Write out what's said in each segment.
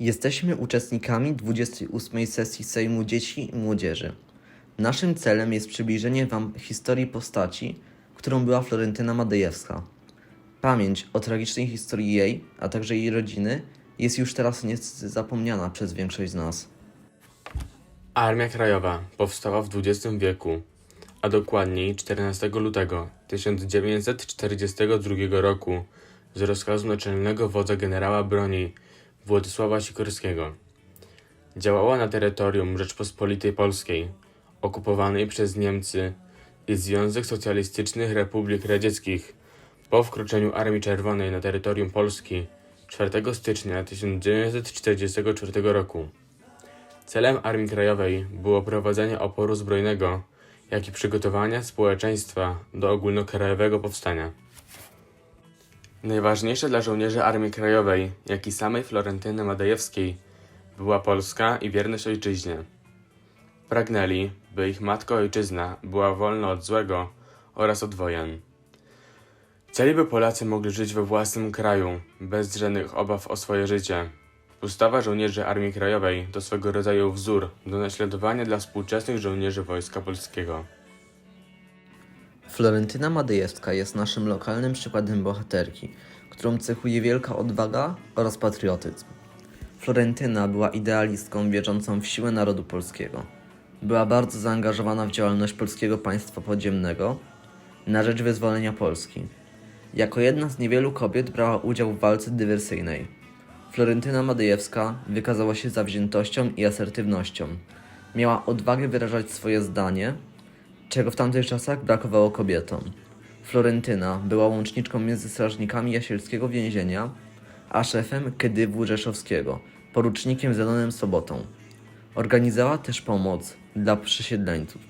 Jesteśmy uczestnikami 28. sesji Sejmu Dzieci i Młodzieży. Naszym celem jest przybliżenie Wam historii postaci, którą była Florentyna Madejewska. Pamięć o tragicznej historii jej, a także jej rodziny, jest już teraz niestety zapomniana przez większość z nas. Armia Krajowa powstała w XX wieku, a dokładniej 14 lutego 1942 roku z rozkazu naczelnego wodza generała broni Władysława Sikorskiego. Działała na terytorium Rzeczpospolitej Polskiej, okupowanej przez Niemcy i Związek Socjalistycznych Republik Radzieckich po wkroczeniu Armii Czerwonej na terytorium Polski 4 stycznia 1944 roku. Celem Armii Krajowej było prowadzenie oporu zbrojnego, jak i przygotowania społeczeństwa do ogólnokrajowego powstania. Najważniejsze dla żołnierzy Armii Krajowej, jak i samej Florentyny Madejewskiej, była Polska i wierność ojczyźnie. Pragnęli, by ich matka ojczyzna była wolna od złego oraz od wojen. Chcieli, by Polacy mogli żyć we własnym kraju, bez żadnych obaw o swoje życie. Ustawa żołnierzy Armii Krajowej to swego rodzaju wzór do naśladowania dla współczesnych żołnierzy Wojska Polskiego. Florentyna Madejewska jest naszym lokalnym przykładem bohaterki, którą cechuje wielka odwaga oraz patriotyzm. Florentyna była idealistką wierzącą w siłę narodu polskiego. Była bardzo zaangażowana w działalność polskiego państwa podziemnego na rzecz wyzwolenia Polski. Jako jedna z niewielu kobiet brała udział w walce dywersyjnej. Florentyna Madejewska wykazała się zawziętością i asertywnością. Miała odwagę wyrażać swoje zdanie, czego w tamtych czasach brakowało kobietom. Florentyna była łączniczką między strażnikami jasielskiego więzienia, a szefem Kedywu Rzeszowskiego, porucznikiem Zenonem Sobotą. Organizowała też pomoc dla przesiedleńców.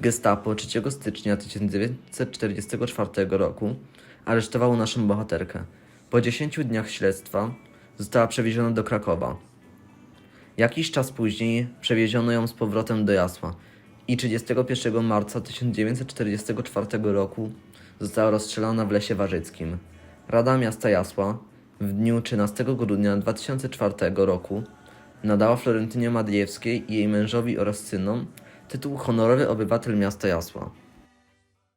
Gestapo 3 stycznia 1944 roku aresztowało naszą bohaterkę. Po 10 dniach śledztwa została przewieziona do Krakowa. Jakiś czas później przewieziono ją z powrotem do Jasła i 31 marca 1944 roku została rozstrzelana w Lesie Warzyckim. Rada Miasta Jasła w dniu 13 grudnia 2004 roku nadała Florentynie Madejewskiej i jej mężowi oraz synom tytuł Honorowy Obywatel Miasta Jasła.